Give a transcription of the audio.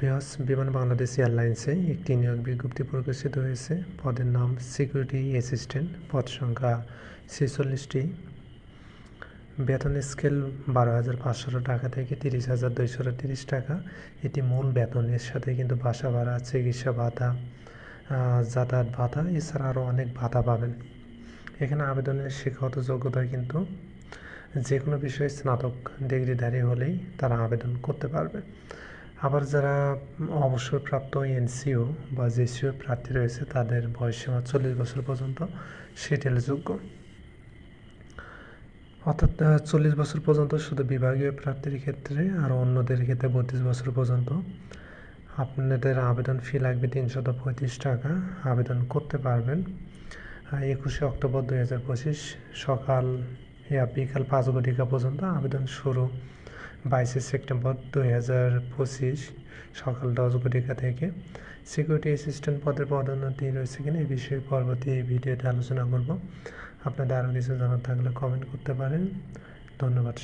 বিহাস বিমান বাংলাদেশ এয়ারলাইন্সে একটি নিয়োগ বিজ্ঞপ্তি প্রকাশিত হয়েছে। পদের নাম সিকিউরিটি অ্যাসিস্ট্যান্ট। পদ সংখ্যা ছেচল্লিশটি। বেতন স্কেল বারো হাজার পাঁচশো টাকা থেকে তিরিশ হাজার দুইশো তিরিশ টাকা। এটি মূল বেতনের সাথে কিন্তু বাসা ভাড়া, চিকিৎসা ভাতা যাতায়াত ভাতা, এছাড়া আরও অনেক ভাতা পাবেন। এখানে আবেদনের শিক্ষাগত যোগ্যতা কিন্তু যে কোনো বিষয়ে স্নাতক ডিগ্রিধারী হলেই তারা আবেদন করতে পারবে। আবার যারা অবসরপ্রাপ্ত এনসিও বা জেসিও প্রার্থী রয়েছে, তাদের বয়সসীমা চল্লিশ বছর পর্যন্ত সেটেলযোগ্য অর্থাৎ চল্লিশ বছর পর্যন্ত শুধু বিভাগীয় প্রার্থীর ক্ষেত্রে আর অন্যদের ক্ষেত্রে বত্রিশ বছর পর্যন্ত আপনাদের আবেদন ফি লাগবে তিনশত পঁয়ত্রিশ টাকা। আবেদন করতে পারবেন একুশে অক্টোবর দুই হাজার পঁচিশ সকাল বিকাল পাঁচ ঘটিকা পর্যন্ত আবেদন শুরু। বাইশে সেপ্টেম্বর দুই হাজার পঁচিশ সকাল দশ ঘটিকা থেকে সিকিউরিটি অ্যাসিস্ট্যান্ট পদের পদোন্নতি রয়েছে কিনা এই বিষয়ে পরবর্তী ভিডিওতে আলোচনা করব। আপনাদের আরও কিছু জানার থাকলে কমেন্ট করতে পারেন। ধন্যবাদ।